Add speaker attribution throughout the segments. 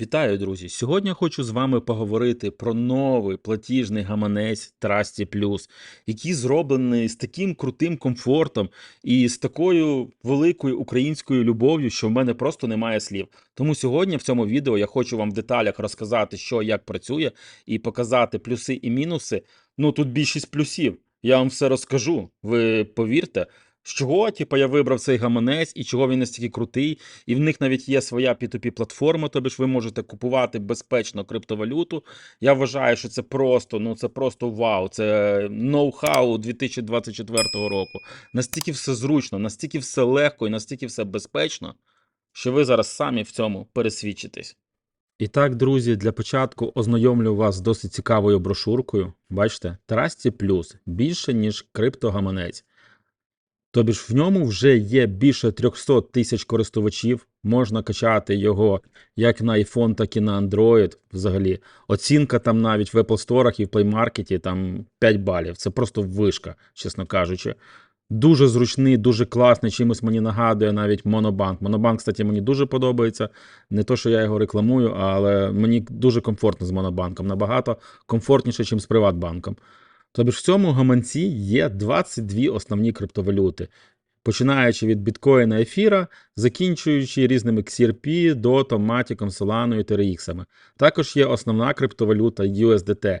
Speaker 1: Вітаю, друзі! Сьогодні хочу з вами поговорити про новий платіжний гаманець Trusty Plus, який зроблений з таким крутим комфортом і з такою великою українською любов'ю, що в мене просто немає слів. Тому сьогодні в цьому відео я хочу вам в деталях розказати, що як працює, і показати плюси і мінуси. Ну тут більшість плюсів. Я вам все розкажу. Ви повірте. З чого, типу, я вибрав цей гаманець і чого він настільки крутий, і в них навіть є своя P2P платформа, тобі ж ви можете купувати безпечно криптовалюту. Я вважаю, що це просто, ну це просто вау, це ноу-хау 2024 року. Настільки все зручно, настільки все легко і настільки все безпечно, що ви зараз самі в цьому пересвідчитесь. І так, друзі, для початку ознайомлю вас з досить цікавою брошуркою. Бачите, Trusty Plus більше, ніж криптогаманець. Тобі ж в ньому вже є більше 300 тисяч користувачів, можна качати його як на iPhone, так і на Android взагалі. Оцінка там навіть в Apple Store і в Play Market там 5 балів. Це просто вишка, чесно кажучи. Дуже зручний, дуже класний. Чимось мені нагадує навіть Монобанк. Монобанк, кстати, мені дуже подобається. Не то, що я його рекламую, але мені дуже комфортно з Монобанком. Набагато комфортніше, ніж з Приватбанком. Тобі ж в цьому гаманці є 22 основні криптовалюти, починаючи від біткоїна ефіра, закінчуючи різними XRP, DOT, Matic, Solana і TRX. Також є основна криптовалюта USDT.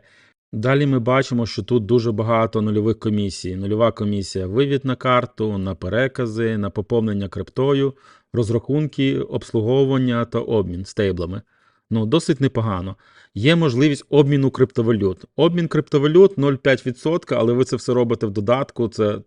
Speaker 1: Далі ми бачимо, що тут дуже багато нульових комісій. Нульова комісія вивід на карту, на перекази, на поповнення криптою, розрахунки, обслуговування та обмін стейблами. Ну, досить непогано. Є можливість обміну криптовалют. Обмін криптовалют 0,5%, але ви це все робите в додатку. Це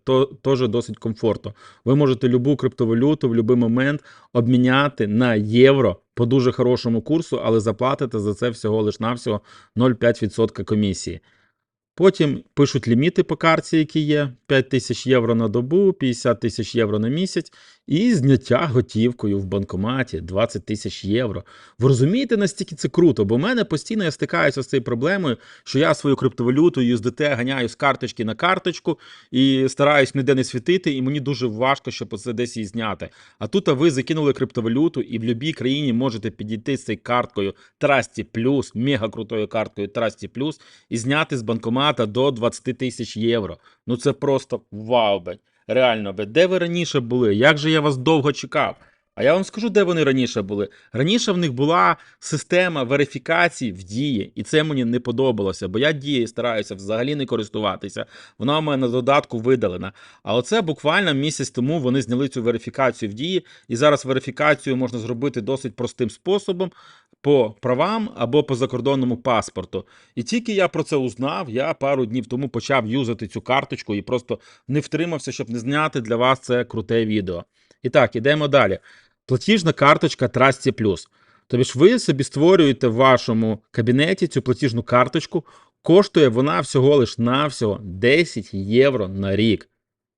Speaker 1: теж досить комфортно. Ви можете любу криптовалюту в будь-який момент обміняти на євро по дуже хорошому курсу, але заплатите за це всього лиш навсього 0,5% комісії. Потім пишуть ліміти по карті, які є: 5 тисяч євро на добу, 50 тисяч євро на місяць, і зняття готівкою в банкоматі 20 тисяч євро. Ви розумієте, настільки це круто? Бо в мене постійно я стикаюся з цією проблемою, що я свою криптовалюту USDT ганяю з карточки на карточку і стараюсь ніде не світити, і мені дуже важко, щоб це десь її зняти. А тут а ви закинули криптовалюту, і в будь-якій країні можете підійти з цією карткою Trusty Plus, мега крутою карткою Trusty Plus, і зняти з банкомата до 20 тисяч євро. Ну це просто вау, блядь. Реально, де ви раніше були? Як же я вас довго чекав? А я вам скажу, де вони раніше були. Раніше в них була система верифікації в дії, і це мені не подобалося, бо я дією стараюся взагалі не користуватися. Вона у мене на додатку видалена. А оце буквально місяць тому вони зняли цю верифікацію в дії, і зараз верифікацію можна зробити досить простим способом по правам або по закордонному паспорту. І тільки я про це узнав, я пару днів тому почав юзати цю карточку і просто не втримався, щоб не зняти для вас це круте відео. І так, ідемо далі. Платіжна карточка Trusty Plus. Тобто ж ви собі створюєте в вашому кабінеті цю платіжну карточку, коштує вона всього лиш навсього 10 євро на рік.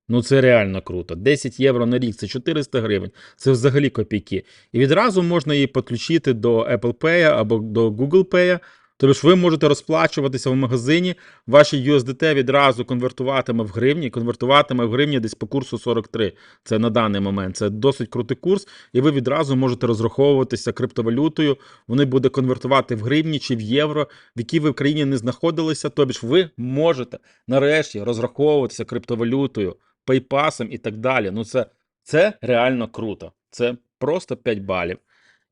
Speaker 1: Ну це реально круто. 10 євро на рік це 400 гривень. Це взагалі копійки. І відразу можна її підключити до Apple Pay або до Google Pay. Тобто ви можете розплачуватися в магазині, ваші USDT відразу конвертуватиме в гривні, конвертуватиме в гривні десь по курсу 43. Це на даний момент. Це досить крутий курс, і ви відразу можете розраховуватися криптовалютою. Вони буде конвертувати в гривні чи в євро, в якій ви в країні не знаходилися. Тобі ж ви можете нарешті розраховуватися криптовалютою, пейпасом і так далі. Ну це, це реально круто. Це просто 5 балів.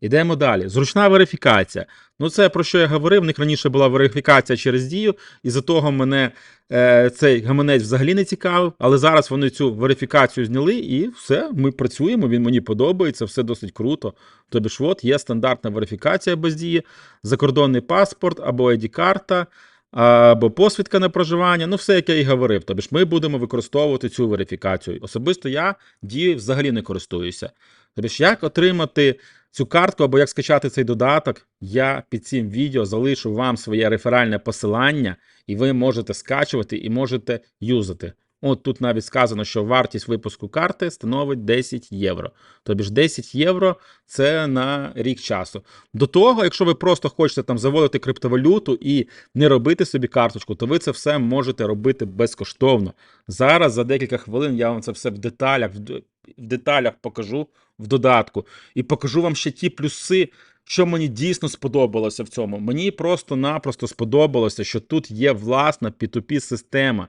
Speaker 1: Ідемо далі. Зручна верифікація. Ну, це про що я говорив. В них раніше була верифікація через дію, і за того мене е, цей гаманець взагалі не цікавив. Але зараз вони цю верифікацію зняли, і все, ми працюємо. Він мені подобається, все досить круто. Тобі ж, от є стандартна верифікація без дії, закордонний паспорт або ID-карта. Або посвідка на проживання, ну все, як я і говорив. Тобі ж ми будемо використовувати цю верифікацію. Особисто я дією взагалі не користуюся. Тобі ж як отримати цю картку або як скачати цей додаток, я під цим відео залишу вам своє реферальне посилання, і ви можете скачувати і можете юзати. От тут навіть сказано, що вартість випуску карти становить 10 євро. Тобі ж 10 євро це на рік часу. До того, якщо ви просто хочете там заводити криптовалюту і не робити собі карточку, то ви це все можете робити безкоштовно. Зараз за декілька хвилин я вам це все в деталях, в деталях покажу в додатку. І покажу вам ще ті плюси що мені дійсно сподобалося в цьому? Мені просто-напросто сподобалося, що тут є власна P2P система.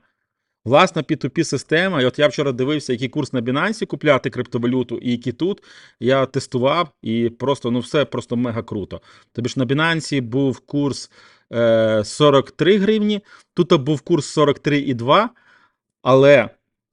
Speaker 1: Власна P2P система. І от я вчора дивився, який курс на Binance купляти криптовалюту, і який тут. Я тестував, і просто ну все просто мега круто. Тобі ж на Binance був курс е, 43 гривні, тут був курс 43,2, але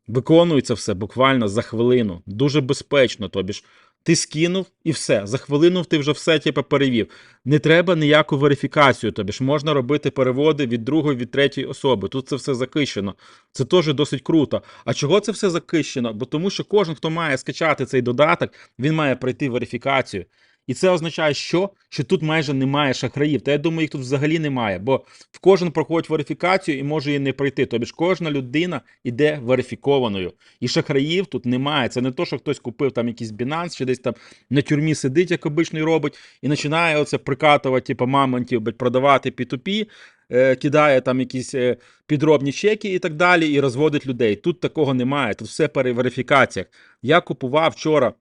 Speaker 1: виконується все буквально за хвилину. Дуже безпечно. Тобі ж ти скинув і все. За хвилину ти вже все типу, перевів. Не треба ніяку верифікацію. Тобі ж можна робити переводи від другої, від третьої особи. Тут це все захищено. Це теж досить круто. А чого це все захищено? Бо тому, що кожен, хто має скачати цей додаток, він має пройти верифікацію. І це означає, що? Що тут майже немає шахраїв. Та я думаю, їх тут взагалі немає, бо в кожен проходить верифікацію і може її не пройти. Тобі ж кожна людина іде верифікованою. І шахраїв тут немає. Це не то, що хтось купив там якийсь Binance чи десь там на тюрмі сидить, як обично робить, і починає оце прикатувати, типу, мамонтів, продавати P2P, е, кидає там якісь е, підробні чеки і так далі, і розводить людей. Тут такого немає. Тут все при верифікаціях. Я купував вчора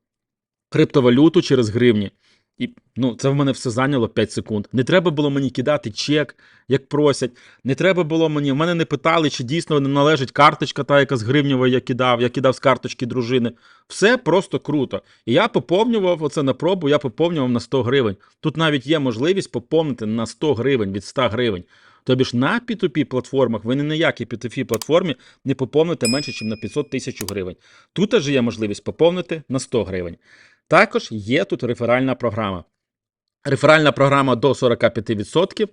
Speaker 1: криптовалюту через гривні. І ну, це в мене все зайняло 5 секунд. Не треба було мені кидати чек, як просять. Не треба було мені. В мене не питали, чи дійсно належить карточка, та яка з гривневої я кидав. Я кидав з карточки дружини. Все просто круто. І я поповнював оце на пробу, я поповнював на 100 гривень. Тут навіть є можливість поповнити на 100 гривень від 100 гривень. Тобі ж на P2P платформах ви ні на якій P2P платформі не поповните менше, ніж на 500 тисяч гривень. Тут теж є можливість поповнити на 100 гривень. Також є тут реферальна програма. Реферальна програма до 45%.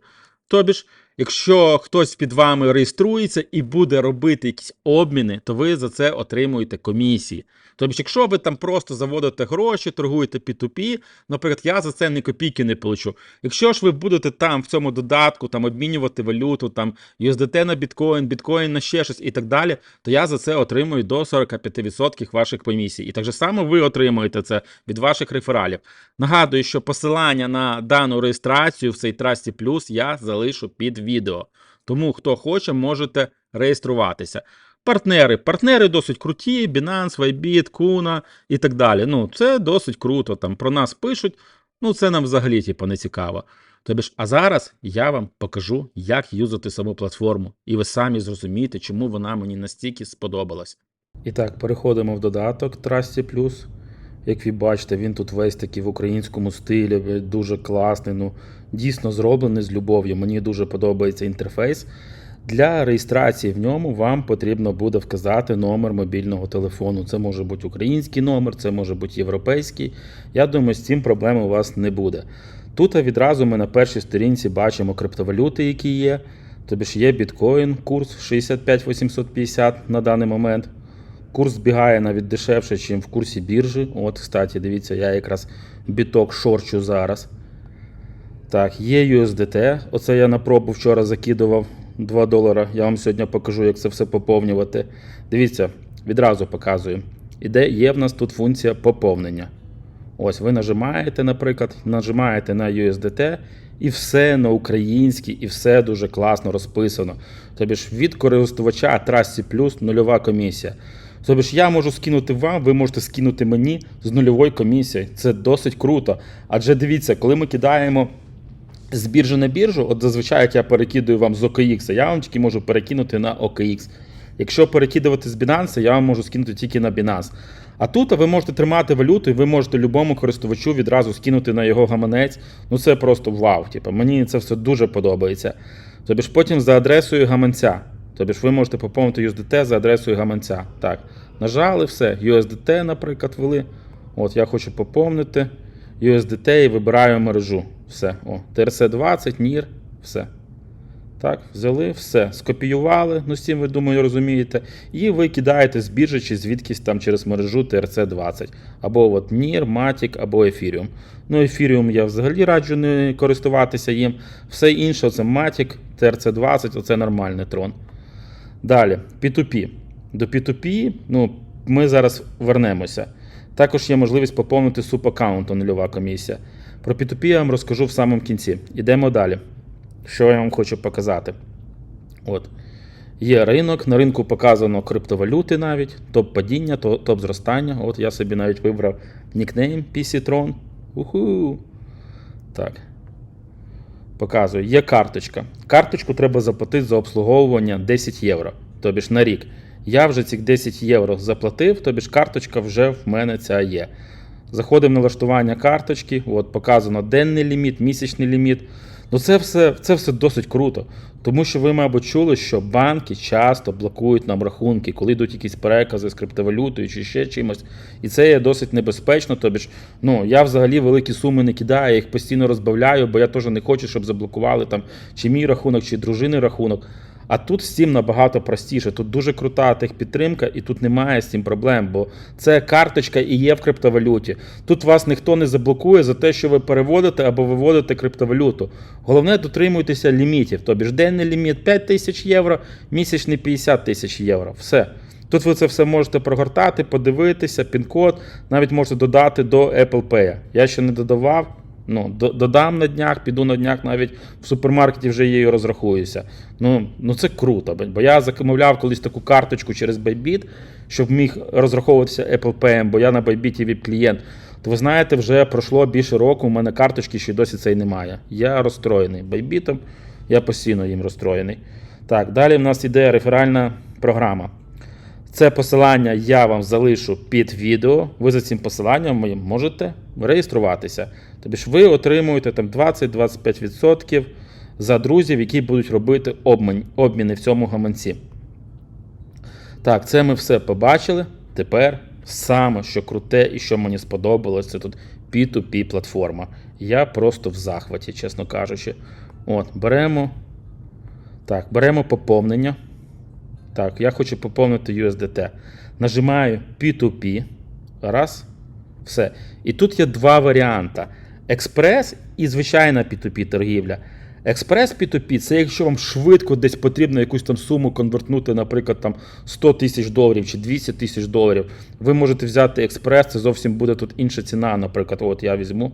Speaker 1: Тобі ж, якщо хтось під вами реєструється і буде робити якісь обміни, то ви за це отримуєте комісії. Тобто, якщо ви там просто заводите гроші, торгуєте P2P, наприклад, я за це ні копійки не получу. Якщо ж ви будете там в цьому додатку там обмінювати валюту, там USDT на біткоін, біткоін на ще щось і так далі, то я за це отримую до 45% ваших комісій. І так же само ви отримуєте це від ваших рефералів. Нагадую, що посилання на дану реєстрацію в цей Trusty Plus я залишу під відео. Тому, хто хоче, можете реєструватися. Партнери. Партнери досить круті: Binance, Bybit, Kuna і так далі. Ну, це досить круто. Там про нас пишуть. Ну, це нам взагалі типу, не цікаво. Тобі ж, а зараз я вам покажу, як юзати саму платформу, і ви самі зрозумієте, чому вона мені настільки сподобалась. І так, переходимо в додаток Trusty Plus. Як ви бачите, він тут весь такий в українському стилі, дуже класний. Ну, дійсно зроблений з любов'ю. Мені дуже подобається інтерфейс. Для реєстрації в ньому вам потрібно буде вказати номер мобільного телефону. Це може бути український номер, це може бути європейський. Я думаю, з цим проблем у вас не буде. Тут відразу ми на першій сторінці бачимо криптовалюти, які є. Тобі ж є біткоін, курс 65 850 на даний момент. Курс збігає навіть дешевше, ніж в курсі біржі. От, кстати, дивіться, я якраз біток шорчу зараз. Так, є USDT. Оце я на пробу вчора закидував 2 долара. Я вам сьогодні покажу, як це все поповнювати. Дивіться, відразу показую. Іде, є в нас тут функція поповнення. Ось ви нажимаєте, наприклад, нажимаєте на USDT, і все на українській, і все дуже класно розписано. Тобі ж від користувача Trusty Plus нульова комісія. Тобі ж я можу скинути вам, ви можете скинути мені з нульовою комісією. Це досить круто. Адже дивіться, коли ми кидаємо з біржі на біржу, от зазвичай як я перекидую вам з OKX, я вам тільки можу перекинути на OKX. Якщо перекидувати з Binance, я вам можу скинути тільки на Binance. А тут ви можете тримати валюту, і ви можете любому користувачу відразу скинути на його гаманець. Ну це просто вау. Типу, мені це все дуже подобається. Тобі ж потім за адресою гаманця. Тобі ж ви можете поповнити USDT за адресою гаманця. Так, нажали все. USDT, наприклад, ввели. От я хочу поповнити USDT і вибираю мережу. Все. О, TRC20, NIR, все. Так, взяли, все, скопіювали, ну з цим ви думаю, розумієте, і ви кидаєте з біржі чи звідкись там через мережу TRC20. Або от NIR, Matic, або Ethereum. Ну, Ethereum я взагалі раджу не користуватися їм. Все інше це Matic, TRC20, оце нормальний трон. Далі, P2P. До P2P ну, ми зараз вернемося. Також є можливість поповнити субаккаунт, нульова комісія. Про P2P я вам розкажу в самому кінці. Йдемо далі. Що я вам хочу показати? От. Є ринок, на ринку показано криптовалюти навіть, топ падіння, топ зростання. От я собі навіть вибрав нікнейм PC-Tron. Уху. Так. Показую, є карточка. Карточку треба заплатити за обслуговування 10 євро, тобі ж на рік. Я вже ці 10 євро заплатив, тобі ж карточка вже в мене ця є. Заходимо в налаштування карточки, от показано денний ліміт, місячний ліміт. Ну це все, це все досить круто. Тому що ви, мабуть, чули, що банки часто блокують нам рахунки, коли йдуть якісь перекази з криптовалютою чи ще чимось. І це є досить небезпечно. Тобі ж, ну я взагалі великі суми не кидаю, я їх постійно розбавляю, бо я теж не хочу, щоб заблокували там чи мій рахунок, чи дружини рахунок. А тут цим набагато простіше. Тут дуже крута техпідтримка, і тут немає з цим проблем, бо це карточка і є в криптовалюті. Тут вас ніхто не заблокує за те, що ви переводите або виводите криптовалюту. Головне, дотримуйтеся лімітів. Тобі ж денний ліміт 5 тисяч євро, місячний 50 тисяч євро. Все. Тут ви це все можете прогортати, подивитися, пін-код, навіть можете додати до Apple Pay. Я ще не додавав. Ну, додам на днях, піду на днях навіть в супермаркеті вже її розрахуюся. Ну, ну це круто, бо- я замовляв колись таку карточку через Bybit, щоб міг розраховуватися Apple Pay, бо я на Bybit vip клієнт. То ви знаєте, вже пройшло більше року, у мене карточки ще досі цієї немає. Я розстроєний Bybit, я постійно їм розстроєний. Так, далі в нас іде реферальна програма. Це посилання я вам залишу під відео. Ви за цим посиланням моїм можете реєструватися. Тобі ж ви отримуєте там 20-25% за друзів, які будуть робити обмін, обміни в цьому гаманці. Так, це ми все побачили. Тепер саме, що круте і що мені сподобалось, це тут P2P платформа. Я просто в захваті, чесно кажучи. От, беремо. Так, беремо поповнення. Так, я хочу поповнити USDT. Нажимаю P2P. Раз. Все. І тут є два варіанти: експрес і звичайна P2P торгівля. Експрес P2P це якщо вам швидко десь потрібно якусь там суму конвертнути, наприклад, там 100 тисяч доларів чи 200 тисяч доларів. Ви можете взяти експрес, це зовсім буде тут інша ціна. Наприклад, от я візьму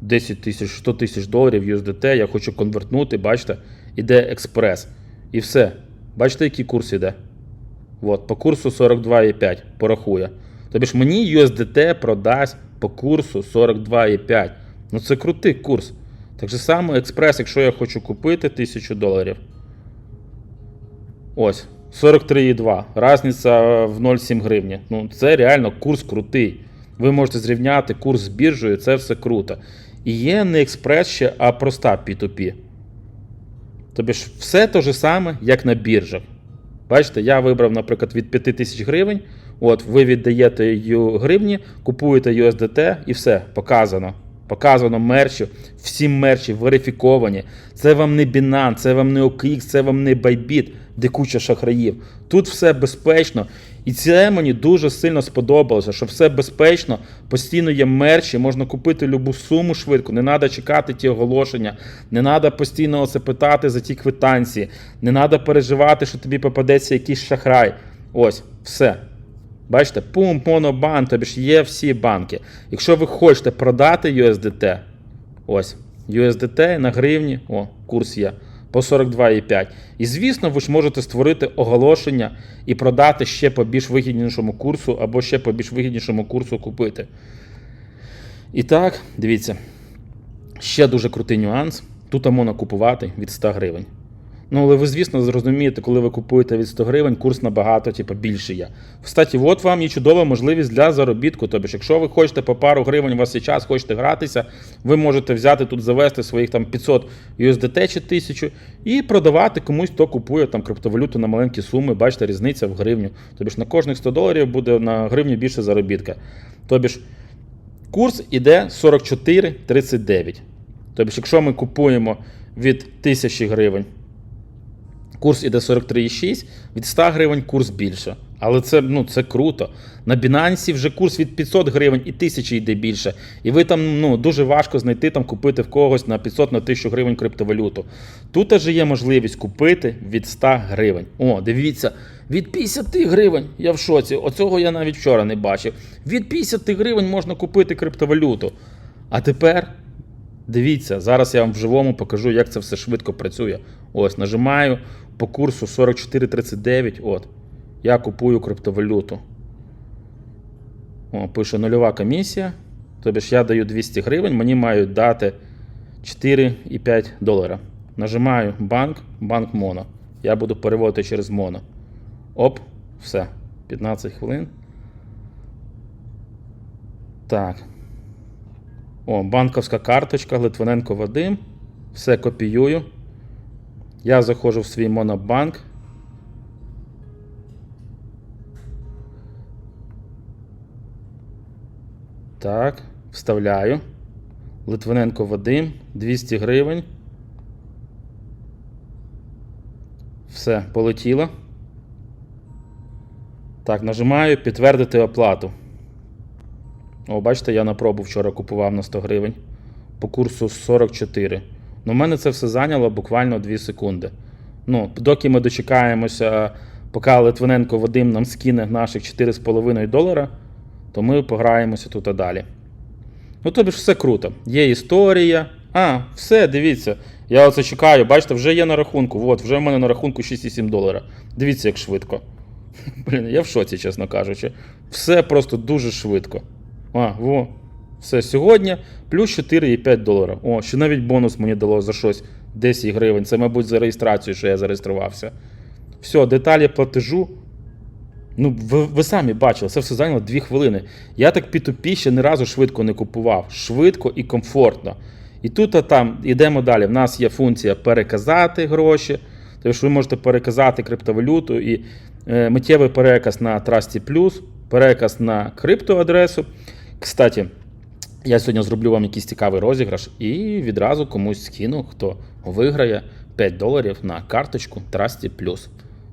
Speaker 1: 10 тисяч, 100 тисяч доларів USDT, я хочу конвертнути, бачите, іде експрес. І все. Бачите, який курс іде? От, по курсу 42,5 порахує. Тобі ж мені USDT продасть по курсу 42,5. Ну це крутий курс. Так же само експрес, якщо я хочу купити 1000 доларів. Ось, 43,2. Разниця в 0,7 гривні. Ну, це реально курс крутий. Ви можете зрівняти курс з біржею, це все круто. І є не експрес ще, а проста P2P. Тобі ж все те ж саме, як на біржах. Бачите, я вибрав, наприклад, від 5 тисяч гривень. От, ви віддаєте гривні, купуєте USDT і все, показано. Показано мерчі, всі мерчі верифіковані. Це вам не Binance, це вам не OKX, це вам не Bybit, де куча шахраїв. Тут все безпечно. І це мені дуже сильно сподобалося, що все безпечно, постійно є мерчі, можна купити любу суму швидко, не треба чекати ті оголошення, не треба постійно оце питати за ті квитанції, не треба переживати, що тобі попадеться якийсь шахрай. Ось, все. Бачите, пум, монобан, тобі ж є всі банки. Якщо ви хочете продати USDT, ось, USDT на гривні, о, курс є, по 42,5. І звісно, ви ж можете створити оголошення і продати ще по більш вигіднішому курсу, або ще по більш вигіднішому курсу купити. І так, дивіться, ще дуже крутий нюанс. Тут можна купувати від 100 гривень. Ну, але ви, звісно, зрозумієте, коли ви купуєте від 100 гривень, курс набагато типу, більший є. Кстати, от вам і чудова можливість для заробітку. Тобто, якщо ви хочете по пару гривень, у вас є час, хочете гратися, ви можете взяти тут, завести своїх там 500 USDT чи 1000 і продавати комусь, хто купує там криптовалюту на маленькі суми. Бачите, різниця в гривню. Тобі ж на кожних 100 доларів буде на гривню більше заробітка. Тобі ж курс іде 44,39. Тобто, якщо ми купуємо від 1000 гривень, курс іде 43,6, від 100 гривень курс більше. Але це, ну, це круто. На Binance вже курс від 500 гривень і 1000 йде більше. І ви там ну, дуже важко знайти там купити в когось на 500 на 1000 гривень криптовалюту. Тут аж є можливість купити від 100 гривень. О, дивіться, від 50 гривень. Я в шоці. Оцього я навіть вчора не бачив. Від 50 гривень можна купити криптовалюту. А тепер Дивіться, зараз я вам вживому покажу, як це все швидко працює. Ось, нажимаю по курсу 44,39. От. Я купую криптовалюту. О, пише нульова комісія. Тобі ж я даю 200 гривень, мені мають дати 4,5 долара. Нажимаю банк, банк Моно. Я буду переводити через Моно. Оп, все. 15 хвилин. Так. О, банковська карточка, Литвиненко Вадим. Все копіюю. Я заходжу в свій монобанк. Так, вставляю. Литвиненко Вадим, 200 гривень. Все, полетіло. Так, нажимаю підтвердити оплату. О, бачите, я на пробу вчора купував на 100 гривень по курсу 44. Ну, в мене це все зайняло буквально 2 секунди. Ну, доки ми дочекаємося, поки Литвиненко Вадим нам скине наших 4,5 долара, то ми пограємося тут і далі. Ну, тобі ж все круто. Є історія. А, все, дивіться. Я оце чекаю, бачите, вже є на рахунку. От, вже в мене на рахунку 6,7 долара. Дивіться, як швидко. Блін, я в шоці, чесно кажучи. Все просто дуже швидко. А, во. Все, сьогодні плюс 4,5 долара. О, ще навіть бонус мені дало за щось 10 гривень. Це, мабуть, за реєстрацію, що я зареєструвався. Все, деталі платежу. Ну, ви, ви самі бачили, це все зайняло 2 хвилини. Я так P2P ще ні разу швидко не купував. Швидко і комфортно. І тут а там йдемо далі. В нас є функція переказати гроші. Тобто ви можете переказати криптовалюту і е, миттєвий переказ на Trusty+, переказ на криптоадресу. Кстати, я сьогодні зроблю вам якийсь цікавий розіграш і відразу комусь скину, хто виграє 5 доларів на карточку Trusty+.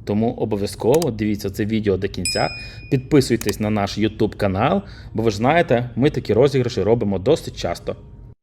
Speaker 1: Тому обов'язково дивіться це відео до кінця. Підписуйтесь на наш YouTube канал, бо ви ж знаєте, ми такі розіграші робимо досить часто.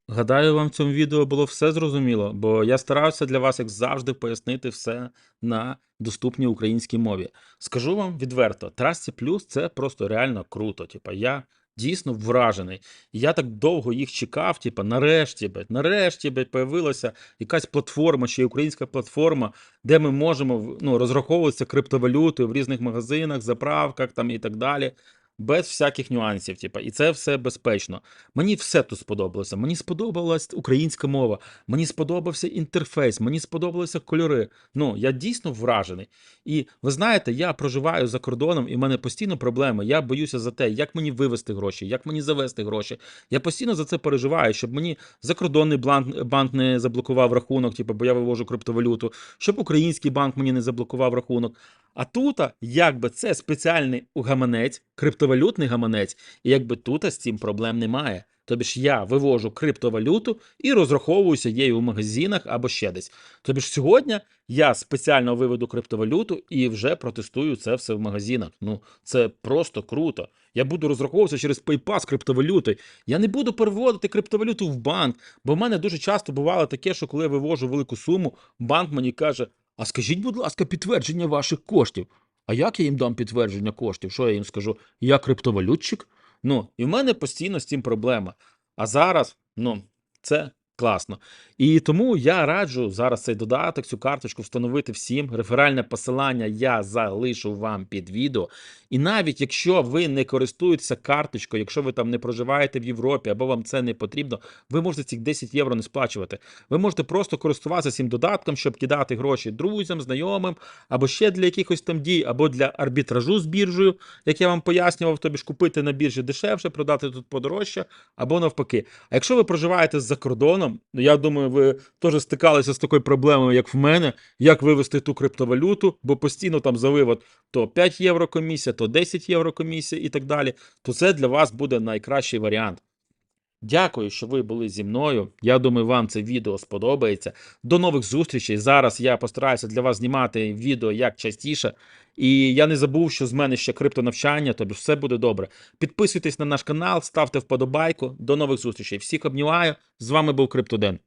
Speaker 1: Гадаю, вам в цьому відео було все зрозуміло, бо я старався для вас, як завжди, пояснити все на доступній українській мові. Скажу вам відверто, Trusty Plus це просто реально круто. Типа, я дійсно вражений. Я так довго їх чекав, типу, нарешті, блядь, нарешті, блядь, появилася якась платформа, ще й українська платформа, де ми можемо ну, розраховуватися криптовалютою в різних магазинах, заправках там і так далі. Без всяких нюансів, типа, і це все безпечно. Мені все тут сподобалося. Мені сподобалась українська мова, мені сподобався інтерфейс, мені сподобалися кольори. Ну, я дійсно вражений. І ви знаєте, я проживаю за кордоном, і в мене постійно проблеми. Я боюся за те, як мені вивести гроші, як мені завести гроші. Я постійно за це переживаю, щоб мені закордонний банк не заблокував рахунок, типу, бо я вивожу криптовалюту, щоб український банк мені не заблокував рахунок. А тут, якби це спеціальний гаманець, криптовалютний гаманець, і якби тут з цим проблем немає. Тобі ж я вивожу криптовалюту і розраховуюся її у магазинах або ще десь. Тобі ж сьогодні я спеціально виведу криптовалюту і вже протестую це все в магазинах. Ну це просто круто. Я буду розраховуватися через PayPal з криптовалютою. Я не буду переводити криптовалюту в банк, бо в мене дуже часто бувало таке, що коли я вивожу велику суму, банк мені каже: А скажіть, будь ласка, підтвердження ваших коштів. А як я їм дам підтвердження коштів? Що я їм скажу? Я криптовалютчик? Ну, і в мене постійно з цим проблема. А зараз, ну, це класно. І тому я раджу зараз цей додаток, цю карточку встановити всім. Реферальне посилання я залишу вам під відео. І навіть якщо ви не користуєтеся карточкою, якщо ви там не проживаєте в Європі або вам це не потрібно, ви можете цих 10 євро не сплачувати. Ви можете просто користуватися цим додатком, щоб кидати гроші друзям, знайомим, або ще для якихось там дій, або для арбітражу з біржею, як я вам пояснював, тобі ж купити на біржі дешевше, продати тут подорожче, або навпаки. А якщо ви проживаєте за кордоном, ну я думаю, ви теж стикалися з такою проблемою, як в мене, як вивести ту криптовалюту, бо постійно там за вивод то 5 євро комісія, то 10 євро комісія і так далі, то це для вас буде найкращий варіант. Дякую, що ви були зі мною. Я думаю, вам це відео сподобається. До нових зустрічей. Зараз я постараюся для вас знімати відео як частіше. І я не забув, що з мене ще криптонавчання, тобто все буде добре. Підписуйтесь на наш канал, ставте вподобайку. До нових зустрічей. Всіх обнімаю. З вами був Криптоден.